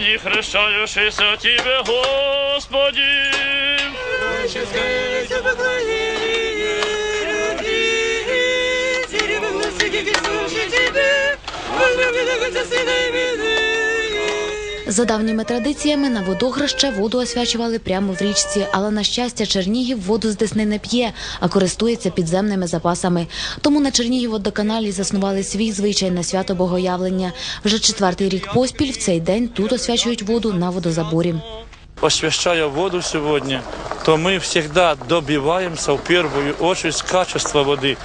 И хрещающийся Тебе, Господи. За давніми традиціями на водохреще воду освячували прямо в річці, але на щастя Чернігів воду з Десни не п'є, а користується підземними запасами. Тому на Чернігівводоканалі заснували свій звичай на свято Богоявлення. Вже четвертий рік поспіль в цей день тут освячують воду на водозаборі Освящая воду сегодня, то мы всегда добиваемся в первую очередь с качества воды,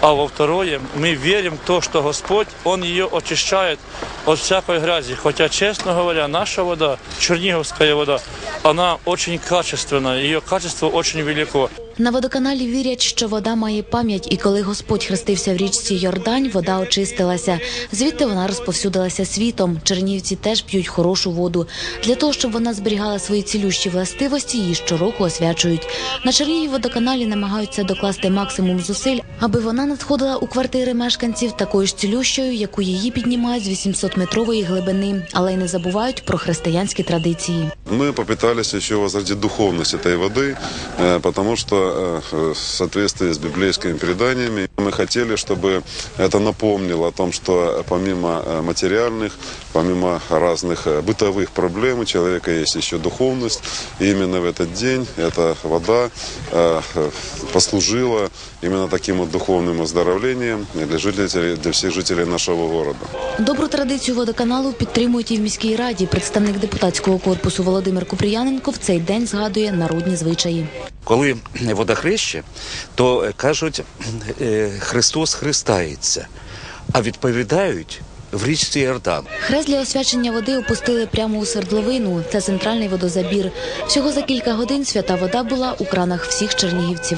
а во второе мы верим в то, что Господь, Он ее очищает от всякой грязи. Хотя, честно говоря, наша вода, черниговская вода, она очень качественная, ее качество очень велико. На водоканалі вірять, що вода має пам'ять, і коли Господь хрестився в річці Йордань, вода очистилася. Звідти вона розповсюдилася світом. Чернівці теж п'ють хорошу воду. Для того, щоб вона зберігала свої цілющі властивості, її щороку освячують. На Чернігів водоканалі намагаються докласти максимум зусиль, аби вона надходила у квартири мешканців такою ж цілющою, яку її піднімають з 800-метрової глибини, але й не забувають про християнські традиції. Мы попытались еще возродить духовность этой воды, э, потому что э, в соответствии с библейскими преданиями мы хотели, чтобы это напомнило о том, что помимо э, материальных, помимо разных э, бытовых проблем у человека есть еще духовность. И именно в этот день эта вода э, э, послужила именно таким вот духовным оздоровлением для жителей, для всех жителей нашего города. Добру традицію водоканалу підтримують і в міській раді. Представник депутатського корпусу Володимир Купріяненко в цей день згадує народні звичаї. Коли водохреще, то е, кажуть, е, Христос хрестається, а відповідають в річці Ярдан. Хрест для освячення води опустили прямо у свердловину. Це центральний водозабір. Всього за кілька годин свята вода була у кранах всіх чернігівців.